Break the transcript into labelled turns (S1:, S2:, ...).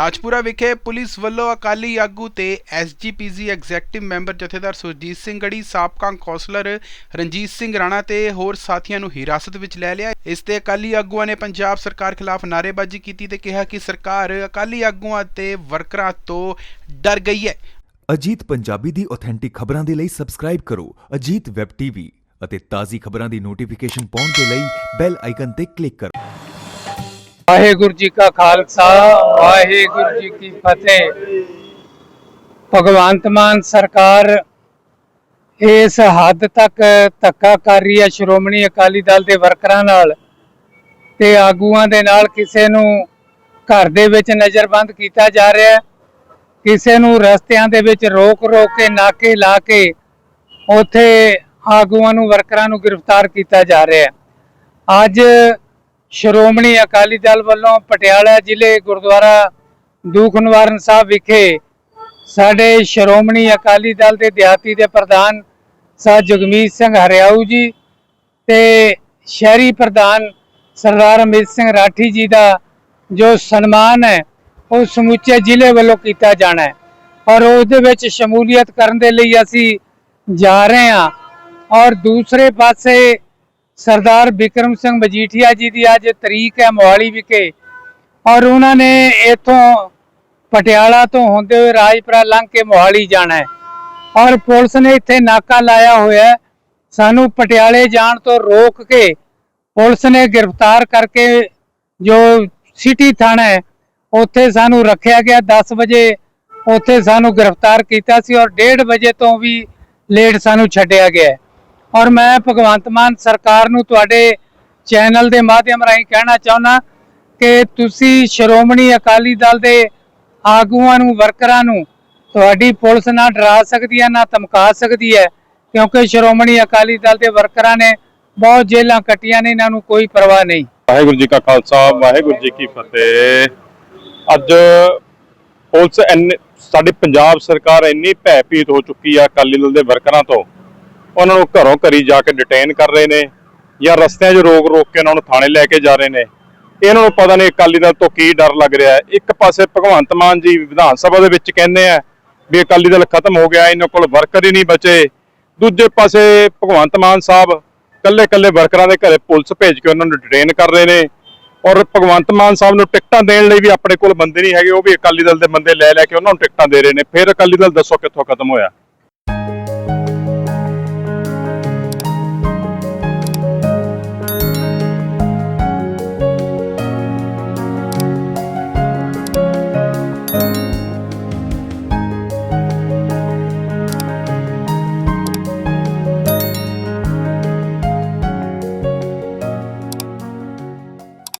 S1: ਰਾਜਪੁਰਾ ਵਿਖੇ ਪੁਲਿਸ ਵੱਲੋਂ ਅਕਾਲੀ ਆਗੂ ਤੇ ਐਸਜੀਪੀਜੀ ਐਗਜ਼ੈਕਟਿਵ ਮੈਂਬਰ ਜਥੇਦਾਰ ਸੁਰਜੀਤ ਸਿੰਘ ਗੜੀ, ਸਾਬਕਾ ਕੌਂਸਲਰ ਰਣਜੀਤ ਸਿੰਘ ਰਾਣਾ ਤੇ ਹੋਰ ਸਾਥੀਆਂ ਨੂੰ ਹਿਰਾਸਤ ਵਿੱਚ ਲੈ ਲਿਆ। ਇਸ ਤੇ ਅਕਾਲੀ ਆਗੂਆਂ ਨੇ ਪੰਜਾਬ ਸਰਕਾਰ ਖਿਲਾਫ ਨਾਅਰੇਬਾਜ਼ੀ ਕੀਤੀ ਤੇ ਕਿਹਾ ਕਿ ਸਰਕਾਰ ਅਕਾਲੀ ਆਗੂਆਂ ਤੇ ਵਰਕਰਾਂ ਤੋਂ ਡਰ ਗਈ ਹੈ।
S2: ਅਜੀਤ ਪੰਜਾਬੀ ਦੀ ਆਥੈਂਟਿਕ ਖਬਰਾਂ ਦੇ ਲਈ ਸਬਸਕ੍ਰਾਈਬ ਕਰੋ ਅਜੀਤ ਵੈਬ ਟੀਵੀ ਅਤੇ ਤਾਜ਼ੀ ਖਬਰਾਂ ਦੀ ਨੋਟੀਫਿਕੇਸ਼ਨ ਪਾਉਣ ਦੇ ਲਈ ਬੈਲ ਆਈਕਨ ਤੇ ਕਲਿੱਕ ਕਰੋ।
S3: ਵਾਹਿਗੁਰੂ ਜੀ ਕਾ ਖਾਲਸਾ, ਵਾਹਿਗੁਰੂ ਜੀ ਕੀ ਫਤਿਹ। ਭਗਵੰਤ ਮਾਨ ਸਰਕਾਰ ਇਸ ਹੱਦ ਤੱਕ ਧੱਕਾ ਕਰ ਰਹੀ ਹੈ ਸ਼੍ਰੋਮਣੀ ਅਕਾਲੀ ਦਲ ਦੇ ਵਰਕਰਾਂ ਨਾਲ ਤੇ ਆਗੂਆਂ ਦੇ ਨਾਲ ਕਿਸੇ ਨੂੰ ਘਰ ਦੇ ਵਿੱਚ ਨਜ਼ਰਬੰਦ ਕੀਤਾ ਜਾ ਰਿਹਾ ਹੈ। ਕਿਸੇ ਨੂੰ ਰਸਤਿਆਂ ਦੇ ਵਿੱਚ ਰੋਕ ਰੋਕ ਕੇ, ਨਾਕੇ ਲਾ ਕੇ ਉੱਥੇ ਆਗੂਆਂ ਨੂੰ, ਵਰਕਰਾਂ ਨੂੰ ਗ੍ਰਿਫਤਾਰ ਕੀਤਾ ਜਾ ਰਿਹਾ ਹੈ। ਅੱਜ ਸ਼੍ਰੋਮਣੀ ਅਕਾਲੀ ਦਲ ਵੱਲੋਂ ਪਟਿਆਲਾ ਜ਼ਿਲ੍ਹੇ ਗੁਰਦੁਆਰਾ ਦੂਖ ਨਿਵਾਰਨ ਸਾਹਿਬ ਵਿਖੇ ਸਾਡੇ ਸ਼੍ਰੋਮਣੀ ਅਕਾਲੀ ਦਲ ਦੇ ਦਿਹਾਤੀ ਦੇ ਪ੍ਰਧਾਨ ਸਾਹ ਜਗਮੀਤ ਸਿੰਘ ਹਰਿਆਊ ਜੀ ਤੇ ਸ਼ਹਿਰੀ ਪ੍ਰਧਾਨ ਸਰਦਾਰ ਅਮਿਤ ਸਿੰਘ ਰਾਠੀ ਜੀ ਦਾ ਜੋ ਸਨਮਾਨ ਹੈ, ਉਹ ਸਮੁੱਚੇ ਜ਼ਿਲ੍ਹੇ ਵੱਲੋਂ ਕੀਤਾ ਜਾਣਾ ਹੈ। ਔਰ ਉਹਦੇ ਵਿੱਚ ਸ਼ਮੂਲੀਅਤ ਕਰਨ ਦੇ ਲਈ ਅਸੀਂ ਜਾ ਰਹੇ ਹਾਂ। ਔਰ ਦੂਸਰੇ ਪਾਸੇ ਸਰਦਾਰ ਬਿਕਰਮ ਸਿੰਘ ਮਜੀਠੀਆ ਜੀ ਦੀ ਅੱਜ ਤਰੀਕ ਹੈ ਮੋਹਾਲੀ ਵਿਖੇ ਔਰ ਉਹਨਾਂ ਨੇ ਇਥੋਂ ਪਟਿਆਲਾ ਤੋਂ ਹੁੰਦੇ ਹੋਏ ਰਾਜਪੁਰਾ ਲੰਘ ਕੇ ਮੋਹਾਲੀ ਜਾਣਾ ਹੈ। ਔਰ ਪੁਲਿਸ ਨੇ ਇੱਥੇ ਨਾਕਾ ਲਾਇਆ ਹੋਇਆ ਸਾਨੂੰ ਪਟਿਆਲੇ ਜਾਣ ਤੋਂ ਰੋਕ ਕੇ ਪੁਲਿਸ ਨੇ ਗ੍ਰਿਫਤਾਰ ਕਰਕੇ ਜੋ ਸਿਟੀ ਥਾਣਾ ਹੈ, ਉੱਥੇ ਸਾਨੂੰ ਰੱਖਿਆ ਗਿਆ। 10 ਵਜੇ ਉੱਥੇ ਸਾਨੂੰ ਗ੍ਰਿਫਤਾਰ ਕੀਤਾ ਸੀ ਔਰ 1:30 ਵਜੇ ਤੋਂ ਵੀ ਲੇਟ ਸਾਨੂੰ ਛੱਡਿਆ ਗਿਆ ਔਰ ਮੈਂ ਭਗਵੰਤ ਮਾਨ ਸਰਕਾਰ ਨੂੰ ਤੁਹਾਡੇ ਚੈਨਲ ਦੇ ਮਾਧਿਅਮ ਰਾਹੀਂ ਕਹਿਣਾ ਚਾਹੁੰਦਾ ਕਿ ਤੁਸੀਂ ਸ਼੍ਰੋਮਣੀ ਅਕਾਲੀ ਦਲ ਦੇ ਆਗੂਆਂ ਨੂੰ, ਵਰਕਰਾਂ ਨੂੰ ਤੁਹਾਡੀ ਪੁਲਿਸ ਨਾ ਡਰਾ ਸਕਦੀ ਹੈ, ਨਾ ਧਮਕਾ ਸਕਦੀ ਹੈ, ਕਿਉਂਕਿ ਸ਼੍ਰੋਮਣੀ ਅਕਾਲੀ ਦਲ ਦੇ ਵਰਕਰਾਂ ਨੇ ਬਹੁਤ ਜੇਲਾਂ ਕੱਟੀਆਂ ਨੇ, ਇਹਨਾਂ ਨੂੰ ਕੋਈ ਪਰਵਾਹ ਨਹੀਂ।
S4: ਵਾਹਿਗੁਰੂ ਜੀ ਕਾ ਖਾਲਸਾ, ਵਾਹਿਗੁਰੂ ਜੀ ਕੀ ਫਤਿਹ। ਅੱਜ ਪੁਲਿਸ ਇੰਨੇ ਸਾਡੀ ਪੰਜਾਬ ਸਰਕਾਰ ਇੰਨੀ ਭੈਭੀਤ ਹੋ ਚੁੱਕੀ ਆ ਅਕਾਲੀ ਦਲ ਦੇ ਵਰਕਰਾਂ ਤੋਂ ਉਹਨਾਂ ਨੂੰ ਘਰੋਂ ਘਰੀ ਜਾ ਕੇ ਡਿਟੇਨ ਕਰ ਰਹੇ ਨੇ ਜਾਂ ਰਸਤਿਆਂ 'ਚ ਰੋਕ ਰੋਕ ਕੇ ਉਹਨਾਂ ਨੂੰ ਥਾਣੇ ਲੈ ਕੇ ਜਾ ਰਹੇ ਨੇ। ਇਹਨਾਂ ਨੂੰ ਪਤਾ ਨਹੀਂ ਅਕਾਲੀ ਦਲ ਤੋਂ ਕੀ ਡਰ ਲੱਗ ਰਿਹਾ ਹੈ। ਇੱਕ ਪਾਸੇ ਭਗਵੰਤ ਮਾਨ ਜੀ ਵਿਧਾਨ ਸਭਾ ਦੇ ਵਿੱਚ ਕਹਿੰਦੇ ਆ ਵੀ ਅਕਾਲੀ ਦਲ ਖਤਮ ਹੋ ਗਿਆ, ਇਹਨਾਂ ਕੋਲ ਵਰਕਰ ਹੀ ਨਹੀਂ ਬਚੇ। ਦੂਜੇ ਪਾਸੇ ਭਗਵੰਤ ਮਾਨ ਸਾਹਿਬ ਕੱਲੇ ਕੱਲੇ ਵਰਕਰਾਂ ਦੇ ਘਰੇ ਪੁਲਿਸ ਭੇਜ ਕੇ ਉਹਨਾਂ ਨੂੰ ਡਿਟੇਨ ਕਰ ਰਹੇ ਨੇ ਔਰ ਭਗਵੰਤ ਮਾਨ ਸਾਹਿਬ ਨੂੰ ਟਿਕਟਾਂ ਦੇਣ ਲਈ ਵੀ ਆਪਣੇ ਕੋਲ ਬੰਦੇ ਨਹੀਂ ਹੈਗੇ, ਉਹ ਵੀ ਅਕਾਲੀ ਦਲ ਦੇ ਬੰਦੇ ਲੈ ਲੈ ਕੇ ਉਹਨਾਂ ਨੂੰ ਟਿਕਟਾਂ ਦੇ ਰਹੇ ਨੇ। ਫਿਰ ਅਕਾਲੀ ਦਲ ਦੱਸੋ ਕਿੱਥੋਂ ਖਤਮ ਹੋਇਆ।